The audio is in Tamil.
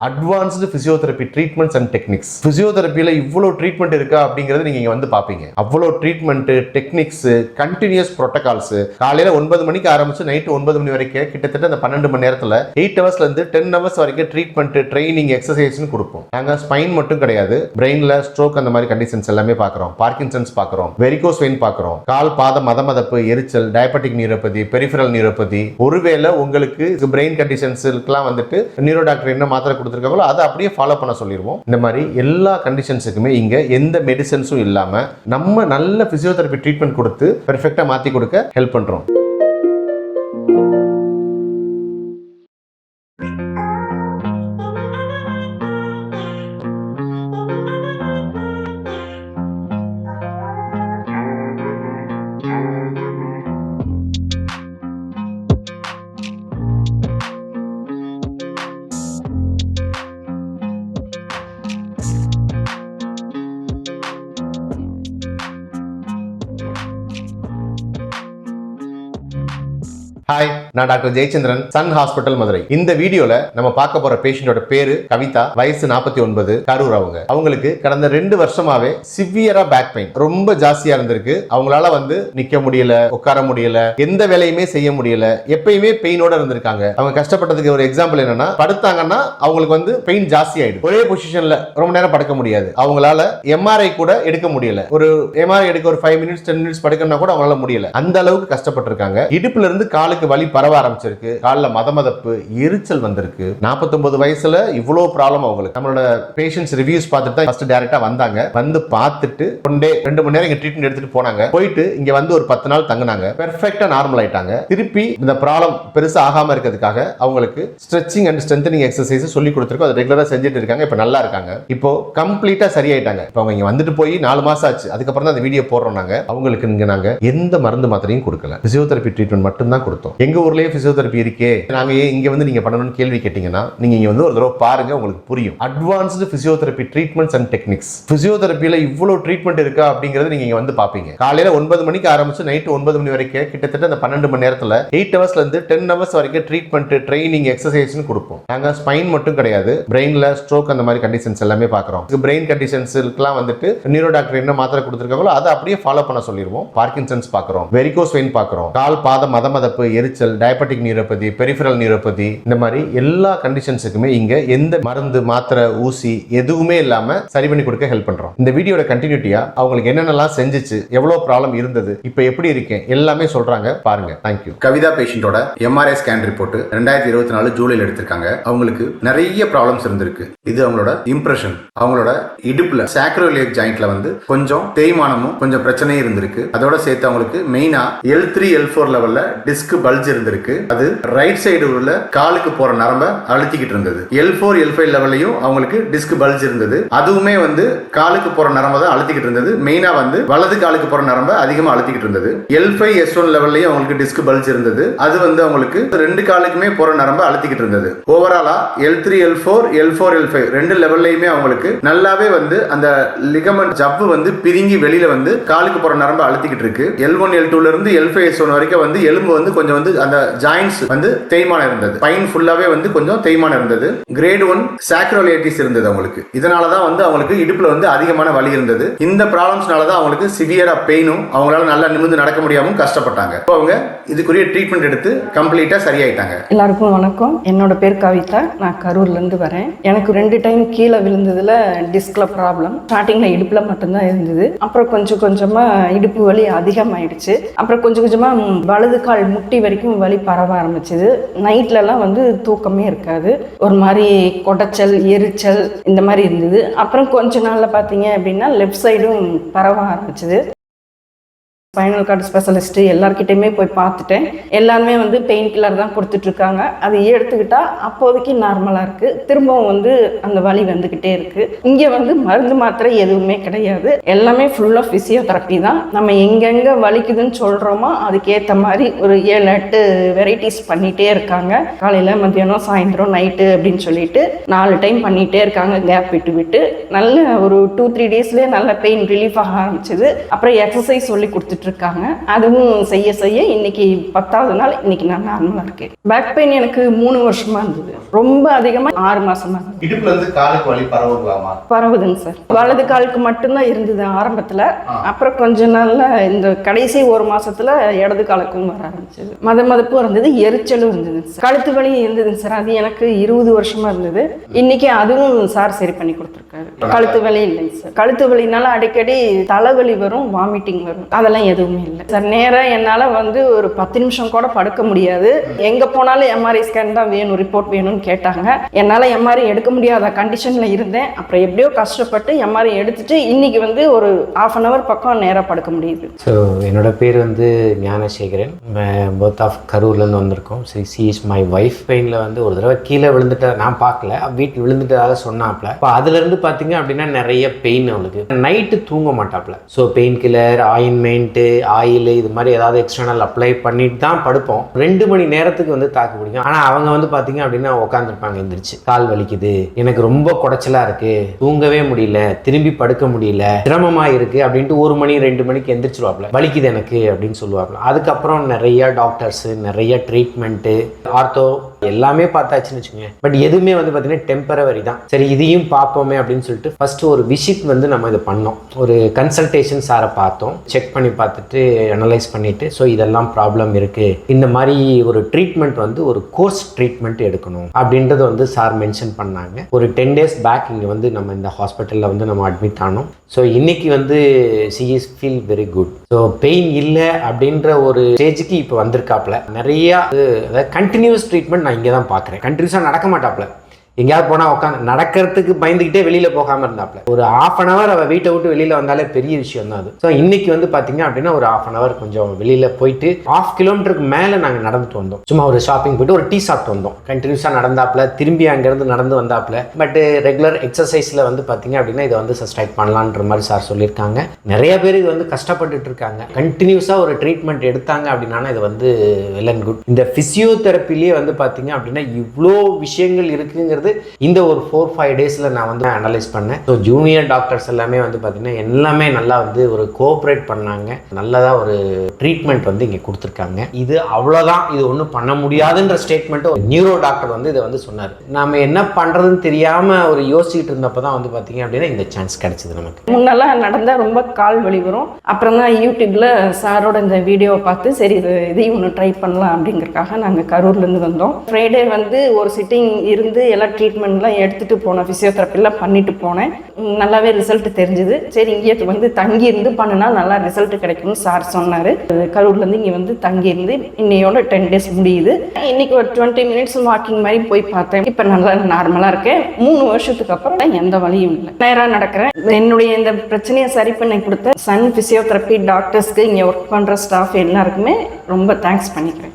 Advanced physiotherapy treatments and techniques ஃபிசியோதெரப்பியில் இவ்வளோ ட்ரீட்மெண்ட் இருக்கா அப்படிங்கிறது நீங்கள் இங்கே வந்து பார்ப்பீங்க அவ்வளோ ட்ரீட்மெண்ட்டு டெக்னிக்ஸு கண்டினியூஸ் ப்ரோட்டோகால்ஸு காலையில் ஒன்பது மணிக்கு ஆரம்பிச்சு நைட்டு ஒன்பது மணி வரைக்கும் கிட்டத்தட்ட அந்த பன்னெண்டு மணி நேரத்தில் எயிட் ஹவர்ஸ்லேருந்து டென் ஹவர்ஸ் வரைக்கும் ட்ரீட்மெண்ட்டு ட்ரைனிங் எக்ஸசைஸ்னு கொடுப்போம். நாங்கள் ஸ்பைன் மட்டும் கிடையாது பிரெயினில் ஸ்ட்ரோக் அந்த மாதிரி கண்டிஷன்ஸ் எல்லாமே பார்க்குறோம் பார்க்கின்சன்ஸ் பார்க்குறோம் வெரிகோஸ் வெயின் பார்க்குறோம் கால் பாத மத மதப்பு எரிச்சல் டயபெட்டிக் நியூரோபதி பெரிஃபரல் நியூரோபதி ஒருவேளை உங்களுக்கு பிரெயின் கண்டிஷன்ஸுக்கெல்லாம் வந்துட்டு நியூரோ டாக்டர் என்ன மாத்திரை கொடுத்துருக்காங்களோ அதை அப்படியே ஃபாலோ பண்ண சொல்லிடுவோம் இந்த மாதிரி எல்லா கண்டிஷன்ஸுக்குமே இங்கே எந்த மெடிசன்ஸும் இல்லாமல் நம்ம நல்ல ஃபிசியோதெரபி ட்ரீட்மெண்ட் கொடுத்து பெர்ஃபெக்டாக மாற்றி கொடுக்க ஹெல்ப் பண்ணுறோம் ஹாய் நான் doctor Jayachandran Sun hospital Madurai. இந்த வீடியோல நம்ம பார்க்க போற பேஷண்டோட பேரு கவிதா வயசு நாற்பத்தி ஒன்பது கரூர் அவங்க. அவங்களுக்கு கடந்த ரெண்டு வருஷமாவே சிவியரா பேக் பெயின் ரொம்ப ஜாஸ்தியா இருந்திருக்கு. அவங்களால வந்து நிக்க முடியல உட்கார முடியல எந்த வேலையுமே செய்ய முடியல எப்பயுமே பெயினோட இருந்திருக்காங்க. அவங்க கஷ்டப்பட்டதுக்கு ஒரு எக்ஸாம்பிள் என்னன்னா படுத்தாங்கன்னா அவங்களுக்கு வந்து பெயின் ஜாஸ்தி ஆயிடும் ஒரே பொசிஷன்ல ரொம்ப நேரம் படுக்க முடியாது. அவங்களால எம்ஆர்ஐ கூட எடுக்க முடியல. ஒரு எம்ஆர்ஐ எடுக்க ஒரு ஃபைவ் மினிட்ஸ் டென் மினிட்ஸ் படுக்கணும்னா கூட அவங்களால முடியல. அந்த அளவுக்கு கஷ்டப்பட்டிருக்காங்க. இடுப்புல இருந்து காலுக்கு வலி பரவ ஆரம்பிச்சிருக்கு. காலில் மதமதப்பு எரிச்சல் வந்திருக்கு. 49 வயசுல இவ்வளோ ப்ராப்ளம் அவங்களுக்கு. நம்மளோட பேஷண்ட்ஸ் ரிவ்யூஸ் பார்த்துட்டு தான் ஃபர்ஸ்ட் டேரக்டா வந்தாங்க. வந்து பார்த்துட்டு ஒன் டே ரெண்டு மணி நேரம் இங்கே ட்ரீட்மெண்ட் எடுத்துட்டு போனாங்க. போயிட்டு இங்க வந்து ஒரு பத்து நாள் தங்குனாங்க. பெர்ஃபெக்டா நார்மல் ஆயிட்டாங்க. திருப்பி இந்த ப்ராப்ளம் பெருசா ஆகாம இருக்கிறதுக்காக அவங்களுக்கு ஸ்ட்ரெச்சிங் அண்ட் ஸ்ட்ரென்தனிங் எக்ஸசைஸ் சொல்லி கொடுத்துருக்கோம். அதை ரெகுலராக செஞ்சுட்டு இருக்காங்க. இப்போ நல்லா இருக்காங்க. இப்போ கம்ப்ளீட்டா சரியாயிட்டாங்க. இப்போ அவங்க இங்க வந்துட்டு போய் நாலு மாசம் ஆச்சு. அதுக்கப்புறம் தான் அந்த வீடியோ போடுறோம் நாங்க. அவங்களுக்கு இங்க நாங்க எந்த மருந்து மாத்திரையும் கொடுக்கல. பிசியோதெரப்பி ட்ரீட்மெண்ட் மட்டும் தான் கொடுத்தோம் எங்க ஊர்லயே ஃபிசியோதெரப்பி இருக்கே. நாங்க ஏன் இங்கே வந்து நீங்க பண்ணணும்னு கேள்வி கேட்டீங்கன்னா நீங்க இங்கே வந்து ஒரு தடவை பாருங்க உங்களுக்கு புரியும். Advanced physiotherapy treatments and techniques ஃபிசியோதெரப்பியில் இவ்வளோ ட்ரீட்மெண்ட் இருக்கா அப்படிங்கிறது நீங்க இங்கே வந்து பாப்பீங்க. காலையில ஒன்பது மணிக்கு ஆரம்பிச்சு நைட்டு ஒன்பது மணி வரைக்கும் கிட்டத்தட்ட அந்த பன்னெண்டு மணி நேரத்தில் எயிட் ஹவர்ஸ்ல இருந்து டென் ஹவர்ஸ் வரைக்கும் ட்ரீட்மெண்ட் ட்ரைனிங் எக்ஸசைஸ்னு கொடுப்போம். நாங்கள் ஸ்பைன் மட்டும் கிடையாது பிரெயினில் ஸ்ட்ரோக் அந்த மாதிரி கண்டிஷன்ஸ் எல்லாமே பார்க்குறோம் பிரெயின் கண்டிஷன்ஸ்லாம் வந்துட்டு நியூரோ டாக்டர் என்ன மாத்திரை கொடுத்துருக்காங்களோ அதை அப்படியே ஃபாலோ பண்ண சொல்லிடுவோம் பார்க்கின்சன்ஸ் பார்க்குறோம் வெரிகோஸ் வெயின் பார்க்குறோம் கால் பாத மதமதப்பு எரிச்சல் டயபெட்டிக் நியூரோபதி பெரிஃபரல் நியூரோபதி இந்த மாதிரி எல்லா கண்டிஷன்ஸுக்குமே இங்கே எந்த மருந்து மாத்திரை ஊசி எதுவுமே இல்லாமல் சரி பண்ணி கொடுக்க ஹெல்ப் பண்ணுறோம் இந்த வீடியோட கண்டினியூட்டியாக அவங்களுக்கு என்னென்னலாம் செஞ்சிச்சு எவ்வளோ ப்ராப்ளம் இருந்தது இப்போ எப்படி இருக்கேன் எல்லாமே சொல்கிறாங்க பாருங்க. தேங்க்யூ கவிதா பேஷண்டோட எம்ஆர்ஐ ஸ்கேன் ரிப்போர்ட் ரெண்டாயிரத்தி இருபத்தி நாலு ஜூலையில் எடுத்திருக்காங்க. அவங்களுக்கு நிறைய ப்ராப்ளம்ஸ் இருந்திருக்கு. இது அவங்களோட இம்ப்ரெஷன் அவங்களோட இடுப்புல சாக்ரோலியக் ஜாயிண்ட்ல வந்து கொஞ்சம் தேய்மானமும் கொஞ்சம் பிரச்சனையும் இருந்திருக்கு. அதோட சேர்த்து அவங்களுக்கு மெயினா எல் த்ரீ எல் ஃபோர் லெவல்ல டிஸ்க் பல்ஜ் இருந்திருக்கு. அது ரைட் சைடு உள்ள காலுக்கு போற நரம்ப அழுத்திக்கிட்டு இருந்தது. எல் ஃபோர் எல் ஃபைவ் லெவல்லையும் அவங்களுக்கு டிஸ்க் பல்ஜ் இருந்தது. அதுவுமே வந்து காலுக்கு போற நரம்ப தான் அழுத்திக்கிட்டு இருந்தது. மெயினா வந்து வலது காலுக்கு போற நரம்ப அதிகமா அழுத்திக்கிட்டு இருந்தது. எல் ஃபைவ் எஸ் ஒன் லெவல்லையும் அவங்களுக்கு டிஸ்க் பல்ஜ் இருந்தது. அது வந்து அவங்களுக்கு ரெண்டு காலுக்குமே போற நரம்ப அழுத்திக்கிட்டு இருந்தது. ஓவராலா L three L four L four L five ரெண்டு லெவல்லையுமே அவங்களுக்கு நல்லாவே வந்து அந்த லிகமெண்ட் ஜவ்வு வந்து பிரிங்கி வெளியில வந்து காலுக்கு போற நரம்ப அழுத்திக்கிட்டு இருக்கு. எல் ஒன் எல் டூல இருந்து எல் ஃபைவ் எஸ் ஒன் வரைக்கும் வந்து எலும்பு வந்து கொஞ்சம் வந்து அந்த ஜாயின்ஸ் வந்து தேய்மானம் இருந்தது. பைன் ஃபுல்லாவே வந்து கொஞ்சம் தேய்மானம் இருந்தது. கிரேட் ஒன் சாக்ரோலைட்டிஸ் இருந்தது அவங்களுக்கு. இதனால தான் வந்து அவங்களுக்கு இடுப்புல வந்து அதிகமான வலி இருந்தது. இந்த ப்ராப்ளம்ஸ்னால தான் அவங்களுக்கு சிவியரா பெயினும் அவங்களால நல்லா நிமிர்ந்து நடக்க முடியாமல் கஷ்டப்பட்டாங்க. இப்போ அவங்க இதுக்குரிய ட்ரீட்மெண்ட் எடுத்து கம்ப்ளீட்டா சரியாயிட்டாங்க. எல்லாருக்கும் வணக்கம். என்னோட பேர் கவிதா. நான் கரூர்லேருந்து வரேன். எனக்கு ரெண்டு டைம் கீழே விழுந்ததுல டிஸ்க்ல ப்ராப்ளம் ஸ்டார்டிங்கில் இடுப்பில் மட்டும்தான் இருந்தது. அப்புறம் கொஞ்சம் கொஞ்சமாக இடுப்பு வலி அதிகமாயிடுச்சு. அப்புறம் கொஞ்சம் கொஞ்சமாக வலது கால் முட்டி வரைக்கும் வலி பரவ ஆரம்பிச்சது. நைட்லலாம் வந்து தூக்கமே இருக்காது. ஒரு மாதிரி கொடைச்சல் எரிச்சல் இந்த மாதிரி இருந்தது. அப்புறம் கொஞ்ச நாளில் பார்த்தீங்க அப்படின்னா லெஃப்ட் சைடும் பரவ ஆரம்பிச்சது. ஸ்பைனல் கார்டு ஸ்பெஷலிஸ்ட்டு எல்லார்கிட்டயுமே போய் பார்த்துட்டேன். எல்லாருமே வந்து பெயின் கில்லர் தான் கொடுத்துட்ருக்காங்க. அது எடுத்துக்கிட்டா அப்போதைக்கு நார்மலாக இருக்குது திரும்பவும் வந்து அந்த வலி வந்துக்கிட்டே இருக்குது இங்கே வந்து மருந்து மாத்திரை எதுவுமே கிடையாது. எல்லாமே ஃபுல்லாக ஃபிசியோதெரப்பி தான். நம்ம எங்கெங்கே வலிக்குதுன்னு சொல்கிறோமோ அதுக்கேற்ற மாதிரி ஒரு ஏழு எட்டு வெரைட்டிஸ் பண்ணிகிட்டே இருக்காங்க. காலையில் மத்தியானம் சாயந்தரம் நைட்டு அப்படின்னு சொல்லிட்டு நாலு டைம் பண்ணிகிட்டே இருக்காங்க. கேப் விட்டு விட்டு. நல்ல ஒரு டூ த்ரீ டேஸ்லேயே நல்ல பெயின் ரிலீஃப் ஆக ஆரம்பிச்சிது. அப்புறம் எக்ஸசைஸ் சொல்லி கொடுத்துட்டு இருக்காங்க. அதுவும் செய்ய செய்ய இன்னைக்கு பத்தாவது நாள் இன்னைக்கு நான் நார்மலாக இருக்கேன் பேக் பெயின் எனக்கு மூணு வருஷமா இருந்தது. ரொம்ப அதிகமாக ஆறு மாசமா பரவுதுங்க சார். வலது காலுக்கு மட்டும்தான் இருந்தது ஆரம்பத்தில். அப்புறம் கொஞ்ச நாள்ல இந்த கடைசி ஒரு மாசத்துல இடது காலுக்கும் வர ஆரம்பிச்சது. மத மதப்பும் இருந்தது எரிச்சலும் இருந்தது கழுத்து வலி இருந்ததுங்க சார். அது எனக்கு இருபது வருஷமா இருந்தது. இன்னைக்கு அதுவும் சார் சரி பண்ணி கொடுத்துருக்காரு. கழுத்து வலி இல்லைங்க சார். கழுத்து வலினால அடிக்கடி தலைவலி வரும் வாமிட்டிங் வரும். அதெல்லாம் எதுவுமே இல்லை. சார் நேராக என்னால் வந்து ஒரு பத்து நிமிஷம் கூட படுக்க முடியாது. எங்கே போனாலும் எம்ஆர்ஐ ஸ்கேன் தான் வேணும் ரிப்போர்ட் வேணும்னு கேட்டாங்க. என்னால் எம்ஆர்ஐ எடுக்க முடியாத கண்டிஷனில் இருந்தேன். அப்புறம் எப்படியோ கஷ்டப்பட்டு எம்ஆர்ஐ எடுத்துட்டு இன்னைக்கு வந்து ஒரு ஆஃப் அன் அவர் பக்கம் நேராக படுக்க முடியுது. ஸோ என்னோட பேர் வந்து ஞானசேகரன். போத் ஆஃப் கரூர்லேருந்து வந்திருக்கோம். சரி சி இஸ் மை ஒய்ஃப் பெயினில் வந்து ஒரு தடவை கீழே விழுந்துட்டா நான் பார்க்கல. வீட்டில் விழுந்துட்டதாக சொன்னாப்ல இப்போ அதுலேருந்து பார்த்தீங்க அப்படின்னா நிறைய பெயின் அவளுக்கு. நைட்டு தூங்க மாட்டாப்ல so pain killer ointment oil இது மாதிரி ஏதாவது எக்ஸ்டர்னல் அப்ளை பண்ணிட்டு தான் படுப்போம். ரெண்டு மணி நேரத்துக்கு வந்து தாக்கு பிடிக்கும். ஆனால் அவங்க வந்து பார்த்தீங்க அப்படின்னா உட்காந்துருப்பாங்க எந்திரிச்சு. கால் வலிக்குது. எனக்கு ரொம்ப குடைச்சலாக இருக்குது தூங்கவே முடியல. திரும்பி படுக்க முடியல. சிரமமாக இருக்குது அப்படின்ட்டு ஒரு மணி ரெண்டு மணிக்கு எந்திரிச்சிருவாப்ல. வலிக்குது எனக்கு அப்படின்னு சொல்லுவாப்ல. அதுக்கப்புறம் நிறைய டாக்டர்ஸு நிறைய ட்ரீட்மெண்ட்டு ஆர்த்தோ எல்லாமே பார்த்தாச்சுன்னு வச்சுக்கோங்க. பட் எதுவுமே வந்து பார்த்தீங்கன்னா டெம்பரவரி தான். சரி இதையும் பார்ப்போமே அப்படின்னு சொல்லிட்டு ஃபர்ஸ்ட் ஒரு விசிட் வந்து நம்ம இதை பண்ணோம். ஒரு கன்சல்டேஷன் சாரை பார்த்தோம். செக் பண்ணி பார்த்தோம் பார்த்துட்டு அனலைஸ் பண்ணிட்டு ஸோ இதெல்லாம் ப்ராப்ளம் இருக்கு. இந்த மாதிரி ஒரு ட்ரீட்மெண்ட் வந்து ஒரு கோர்ஸ் ட்ரீட்மெண்ட் எடுக்கணும் அப்படின்றது வந்து சார் மென்ஷன் பண்ணாங்க. ஒரு டென் டேஸ் பேக் இங்கே வந்து நம்ம இந்த ஹாஸ்பிட்டலில் வந்து நம்ம அட்மிட் ஆனோம். ஸோ இன்னைக்கு வந்து she is feel very good so pain இல்லை அப்படின்ற ஒரு ஸ்டேஜுக்கு இப்போ வந்திருக்காப்ல. நிறையா அது அதாவது கண்டினியூஸ் ட்ரீட்மெண்ட் நான் இங்கே தான் பார்க்குறேன் கண்டினியூஸாக நடக்க மாட்டாப்ல. எங்கேயாவது போனால் உட்காந்து நடக்கிறதுக்கு பயந்துக்கிட்டே வெளியில் போகாமல் இருந்தாப்ல. ஒரு ஆஃப் அன் அவர் அவள் வீட்டை விட்டு வெளியில் வந்தாலே பெரிய விஷயம் தான் அது. ஸோ இன்னைக்கு வந்து பார்த்தீங்க அப்படின்னா ஒரு ஆஃப் அன் அவர் கொஞ்சம் வெளியில் போயிட்டு ஆஃப் கிலோமீட்டருக்கு மேலே நாங்கள் நடந்துட்டு வந்தோம். சும்மா ஒரு ஷாப்பிங் போயிட்டு ஒரு டீ சாப்பிட்டு வந்தோம். கண்டினியூஸாக நடந்தாப்புல திரும்பி அங்கேருந்து நடந்து வந்தாப்புல பட் ரெகுலர் எக்ஸசைஸில் வந்து பார்த்தீங்க அப்படின்னா இதை வந்து சஸ்டைட் பண்ணலான்ற மாதிரி சார் சொல்லியிருக்காங்க. நிறைய பேர் இது வந்து கஷ்டப்பட்டுட்டு இருக்காங்க. கண்டினியூஸாக ஒரு ட்ரீட்மெண்ட் எடுத்தாங்க அப்படின்னா இது வந்து வெல் அண்ட் குட் இந்த ஃபிசியோதெரப்பிலேயே வந்து பார்த்தீங்க அப்படின்னா இவ்வளோ விஷயங்கள் இருக்குங்கிறது இந்த ஒரு ஃபோர் ஃபைவ் டேஸில் நான் வந்து அனலைஸ் பண்ணேன். ஸோ ஜூனியர் டாக்டர்ஸ் எல்லாமே வந்து பார்த்தீங்கன்னா எல்லாமே நல்லா வந்து ஒரு கோஆப்ரேட் பண்ணாங்க. நல்லதாக ஒரு ட்ரீட்மெண்ட் வந்து இங்கே கொடுத்துருக்காங்க. இது அவ்வளோதான் இது ஒன்றும் பண்ண முடியாதுன்ற ஸ்டேட்மெண்ட்டு ஒரு நியூரோ டாக்டர் வந்து இதை வந்து சொன்னார். நாம் என்ன பண்ணுறதுன்னு தெரியாமல் ஒரு யோசிச்சுட்டு இருந்தப்போ தான் வந்து பார்த்தீங்க அப்படின்னா இந்த சான்ஸ் கிடச்சிது நமக்கு. முன்னெல்லாம் நடந்தால் ரொம்ப கால் வலி வரும். அப்புறம் தான் யூடியூப்பில் சாரோட இந்த வீடியோவை பார்த்து சரி இது இதையும் ஒன்று ட்ரை பண்ணலாம் அப்படிங்கிறக்காக நாங்கள் கரூர்லேருந்து வந்தோம். ஃப்ரைடே வந்து ஒரு சிட்டிங் இருந்து எல்லாம் ட்ரீட்மெண்ட்லாம் எடுத்துட்டு போனேன். ஃபிசியோதெரப்பிலாம் பண்ணிட்டு போனேன். நல்லாவே ரிசல்ட் தெரிஞ்சுது. சரி இங்கே வந்து தங்கி இருந்து பண்ணுனா நல்லா ரிசல்ட் கிடைக்கும்னு சார் சொன்னார். கரூர்லேருந்து இங்கே வந்து தங்கியிருந்து இன்னையோட டென் டேஸ் முடியுது. இன்னைக்கு ஒரு டுவெண்ட்டி மினிட்ஸ் வாக்கிங் மாதிரி போய் பார்த்தேன். இப்போ நல்லா நார்மலாக இருக்கேன். மூணு வருஷத்துக்கு அப்புறம் எந்த வழியும் இல்லை. நேராக நடக்கிறேன். என்னுடைய இந்த பிரச்சனையை சரி பண்ணி கொடுத்த சன் ஃபிசியோதெரப்பி டாக்டர்ஸ்க்கு இங்கே ஒர்க் பண்ணுற ஸ்டாஃப் எல்லாருக்குமே ரொம்ப தேங்க்ஸ் பண்ணிக்கிறேன்.